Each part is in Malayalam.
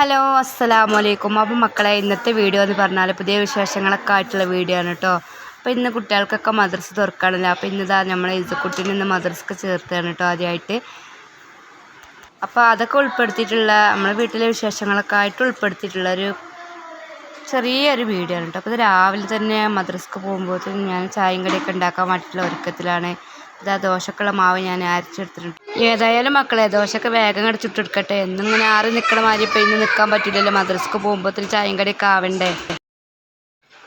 ഹലോ അസ്സലാമു അലൈക്കും അപ്പം മക്കളെ ഇന്നത്തെ വീഡിയോ എന്ന് പറഞ്ഞാൽ പുതിയ വിശേഷങ്ങളൊക്കെ ആയിട്ടുള്ള വീഡിയോ ആണ് കേട്ടോ അപ്പോൾ ഇന്ന് കുട്ടികൾക്കൊക്കെ മദ്രസ തുറക്കാണല്ലോ. അപ്പോൾ ഇന്നിതാ നമ്മളെ ഇസുക്കുട്ടീനെ ഇന്ന് മദ്രസക്ക് ചേർത്താണ് കേട്ടോ ആദ്യമായിട്ട് അപ്പോൾ അതൊക്കെ ഉൾപ്പെടുത്തിയിട്ടുള്ള നമ്മളെ വീട്ടിലെ വിശേഷങ്ങളൊക്കെ ആയിട്ട് ഉൾപ്പെടുത്തിയിട്ടുള്ള ഒരു ചെറിയൊരു വീഡിയോ ആണ് കേട്ടോ അപ്പോൾ രാവിലെ തന്നെ മദ്രസക്ക് പോകുമ്പോഴത്തേക്കും ഞാൻ ചായയും കടിയൊക്കെ ഉണ്ടാക്കാൻ വേണ്ടിയിട്ടുള്ള ഒരുക്കത്തിലാണ്. ഇതാ ദോശക്കുള്ള മാവ് ഞാൻ അരച്ചെടുത്തിട്ടുണ്ട് ഏതായാലും മക്കളെ ദോശയൊക്കെ വേഗം അങ്ങോട്ട് ചുട്ടെടുക്കട്ടെ. എന്നിങ്ങനെ ആറി നിൽക്കണ മാതിരി ഇപ്പം ഇന്ന് നിൽക്കാൻ പറ്റില്ലല്ലോ. മദ്രസക്ക് പോകുമ്പോഴത്തേന് ചായയും കടിയൊക്കെ ആവണ്ടേ?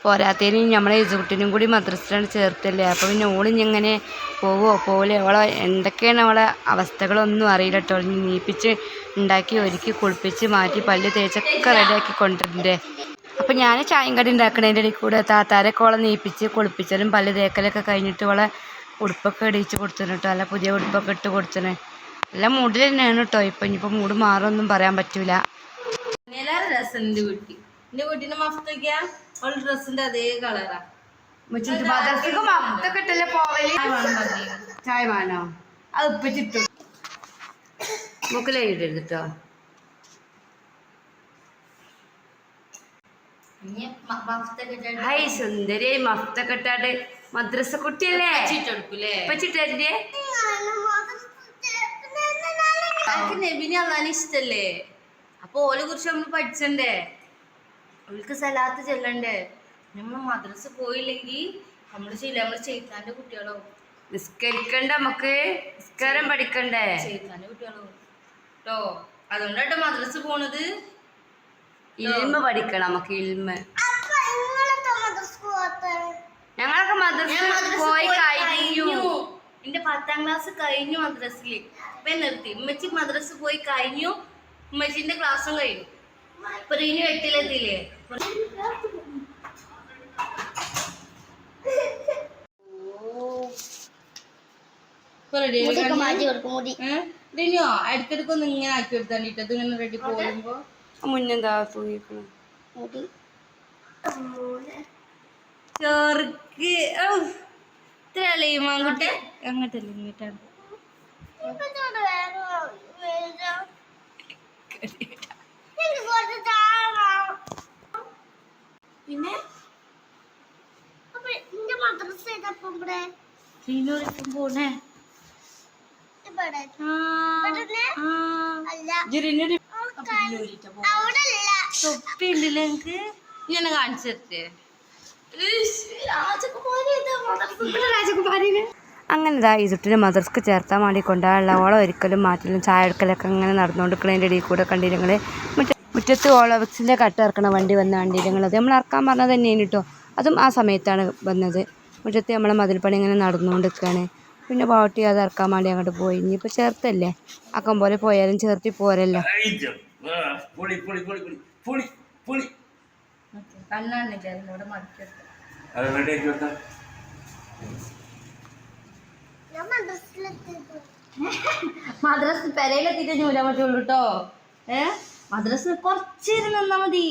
പോരാത്തതിന് നമ്മളെ ഇസുകുട്ടിനും കൂടി മദ്രസയിലാണ് ചേർത്തല്ലേ. അപ്പോൾ പിന്നെ ഓളിഞ്ഞെങ്ങനെ പോവോ? പോവില്ലേ അവളെ എന്തൊക്കെയാണ് അവളെ അവസ്ഥകളൊന്നും അറിയില്ല കേട്ടോ. നീപ്പിച്ച് ഉണ്ടാക്കി ഒരുക്കി കുളിപ്പിച്ച് മാറ്റി പല്ല് തേച്ചൊക്കെ റെഡിയാക്കി കൊണ്ടിട്ടുണ്ടേ അപ്പം ഞാൻ ചായം കടി ഉണ്ടാക്കണതിന്റെ ഇടയിൽ കൂടെ താത്താരൊക്കെ അവളെ നീപ്പിച്ച് കുളിപ്പിച്ചാലും പല്ല് തേക്കലൊക്കെ കഴിഞ്ഞിട്ട് ഓളെ ഉടുപ്പൊക്കെ ഇടിച്ച് കൊടുത്തിന് കേട്ടോ അല്ല പുതിയ ഉടുപ്പൊക്കെ ഇട്ട് കൊടുത്തിന്. എല്ലാം മൂടിൽ തന്നെയാണ് കേട്ടോ ഇപ്പം ഇനിയിപ്പോൾ മൂട് മാറുമൊന്നും പറയാൻ പറ്റൂല. ഹായ് രസം ഡ്രസ്സിന്റെ അതേ കളറാ. പോവൽ? ചായ വേണോ അത് ഇപ്പൊ ചിട്ടു മുക്കിലെഴുതരുത് കേട്ടോ ഹൈ സുന്ദരി മഫ്തൊക്കെ ഇട്ടാണ്ട് മദ്രസ കുട്ടിയല്ലേ? ചീട്ടെടുക്കൂലേ ഇപ്പൊ ചിട്ടേ എനിക്ക് നബിനെ അള്ളാനെ ഇഷ്ടല്ലേ? അപ്പൊ ഓലെ കുറിച്ച് നമ്മൾ പഠിച്ചണ്ടേ? ഓൾക്ക് സലാത്ത് ചെല്ലണ്ടേ? നമ്മൾ മദ്രസ പോയില്ലെങ്കിൽ നമ്മൾ ചെയ്യില്ല. നമ്മൾ ചെയ്താന്റെ കുട്ടികളോ? നിസ്കരിക്കണ്ട നമുക്ക് നിസ്കാരം പഠിക്കണ്ടേ? ചെയ്താന്റെ കുട്ടികളോ? കേട്ടോ അതുകൊണ്ടാട്ടോ മദ്രസ പോണത്. ഇൽമ പഠിക്കണം നമുക്ക് ഇൽമ. മദ്രസ പോയി കഴിഞ്ഞു. എന്റെ പത്താം ക്ലാസ് കഴിഞ്ഞു മദ്രസിൽ. ഇപ്പൊ നിർത്തി. ഉമ്മച്ചി മദ്രസ പോയി കഴിഞ്ഞു. ഉമ്മച്ചിന്റെ ക്ലാസ്സും കഴിഞ്ഞു. ഇപ്പൊ റീനു എട്ടിലെത്തിയില്ലേ ഒന്ന് ഇങ്ങനെ ആക്കി എടുത്താണ്ടിട്ട് അത് ഇങ്ങനെ റെഡി പോകുമ്പോ മുന്നെന്താ തൂങ്ങിക്കണം? ചെറുക്ക്. ഇത്ര അളിയുമാൻകുട്ടി അങ്ങോട്ടല്ലേ ഇങ്ങോട്ടാണ് പിന്നെ? റീനോടൊപ്പം പോണേ. തൊപ്പി ഉണ്ടല്ലേ എനിക്ക് ഞാൻ കാണിച്ചു തരട്ടെ. അങ്ങനെ ഇതാ ഇസുട്ടിനെ മദർസ്ക്ക് ചേർത്താൻ വേണ്ടി കൊണ്ടാനുള്ള ഓളം ഒരിക്കലും മാറ്റിലും ചായ എടുക്കലൊക്കെ അങ്ങനെ നടന്നുകൊണ്ടിരിക്കുന്നതിന്റെ ഇടയിൽ കൂടെ കണ്ടിരുന്നു നിങ്ങൾ മുറ്റത്ത് ഓളോവിക്സിന്റെ കട്ട് ഇറക്കണ വണ്ടി വന്ന കണ്ടിരുന്നത് നമ്മൾ ഇറക്കാൻ പറഞ്ഞത് തന്നെയാണ് കേട്ടോ. അതും ആ സമയത്താണ് വന്നത്. മുറ്റത്ത് നമ്മളെ മതിൽപ്പണി ഇങ്ങനെ നടന്നുകൊണ്ടിരിക്കുകയാണ്. പിന്നെ പാവട്ടി അത് ഇറക്കാൻ വേണ്ടി അങ്ങോട്ട് പോയി. ഇനിയിപ്പോൾ ചേർത്തല്ലേ? അക്കം പോലെ പോയാലും ചേർത്തി പോരല്ലോ. പൊളി പൊളി പൊളി പൊളി പൊളി. പൊളി കണ്ണാണില്ല ഇവിടെ മടിക്കെടുത്ത് അത് റെഡിയാക്കി വെക്കാം മദ്രസ് പെരയിലെത്തിയിട്ട് ഞൂരാൻ പറ്റുള്ളൂ കേട്ടോ ഏ? മദ്രസ് കുറച്ചിരുന്ന് നിന്നാ മതി.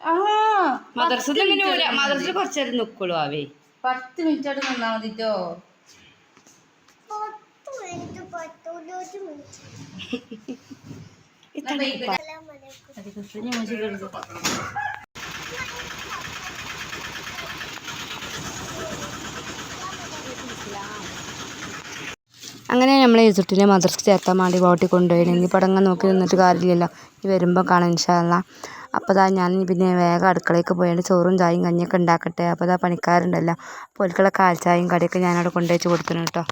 ആ മദർസിൽ ഇങ്ങനെ മദർസിൽ കുറച്ച് നേരം നിൽക്കുള്ളൂ ആവേ. പത്ത് മിനിറ്റ് ആയിട്ട് നിന്നാ മതി കേട്ടോ അങ്ങനെ നമ്മൾ ഇസുട്ടിനെ മദർസ്ക്ക് ചേർത്താൻ വേണ്ടി ബോട്ടിൽ കൊണ്ടുപോയി. ഇനി പടങ്ങ നോക്കി നിന്നിട്ട് കാര്യമില്ലല്ലോ. ഈ വരുമ്പോൾ കാണാം ഇൻഷാല്ല അപ്പോൾ ഇതാ ഞാൻ പിന്നെ വേഗം അടുക്കളയ്ക്ക് പോയിട്ട് ചോറും ചായയും കഞ്ഞിയൊക്കെ ഉണ്ടാക്കട്ടെ. അപ്പോൾ ഇതാ പണിക്കാരുണ്ടല്ലോ. അപ്പോൾ ഒരിക്കലുള്ള കാൽച്ചായയും കടിയൊക്കെ ഞാനവിടെ കൊണ്ടുവച്ച് കൊടുക്കുന്നു കേട്ടോ.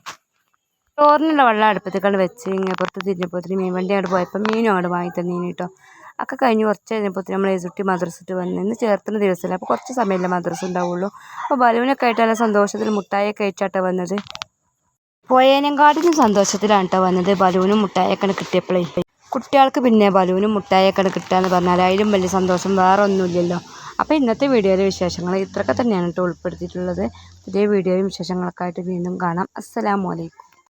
ചോറിനുള്ള വെള്ളം അടുപ്പത്തേക്കാണ് വെച്ച് ഇങ്ങനെ പുറത്ത് തിരിഞ്ഞപ്പോഴത്തേന് മീൻ വണ്ടി അങ്ങോട്ട് പോയപ്പോൾ മീനും അങ്ങോട്ട് വാങ്ങി തന്നീന് കേട്ടോ. ഒക്കെ കഴിഞ്ഞ് കുറച്ച് കഴിഞ്ഞപ്പോഴത്തേന് നമ്മൾ ഇസുട്ടി മദ്രസിട്ട് വന്ന് ഇന്ന് ചേർത്തുന്ന ദിവസമല്ല. അപ്പോൾ കുറച്ച് സമയമല്ലേ മദ്രസ ഉണ്ടാവുള്ളൂ. അപ്പോൾ ബലൂനൊക്കെ ആയിട്ട് നല്ല സന്തോഷത്തിൽ മുട്ടായൊക്കെ കഴിച്ചാട്ടോ വന്നത്. പോയേനെങ്കാട്ടിലും സന്തോഷത്തിലാണ് കേട്ടോ വന്നത്. ബലൂനും മുട്ടായൊക്കെ കിട്ടിയപ്പോഴേ കുട്ടികൾക്ക് പിന്നെ ബലൂനും മുട്ടായൊക്കെ കിട്ടുക എന്ന് പറഞ്ഞാൽ അതിലും വലിയ സന്തോഷം വേറെ ഒന്നുമില്ലല്ലോ അപ്പോൾ ഇന്നത്തെ വീഡിയോയിലെ വിശേഷങ്ങൾ ഇത്രയൊക്കെ തന്നെയാണ് കേട്ടോ ഉൾപ്പെടുത്തിയിട്ടുള്ളത്. പുതിയ വീഡിയോയും വിശേഷങ്ങളൊക്കെ ആയിട്ട് വീണ്ടും കാണാം. അസ്സലാമു അലൈക്കും.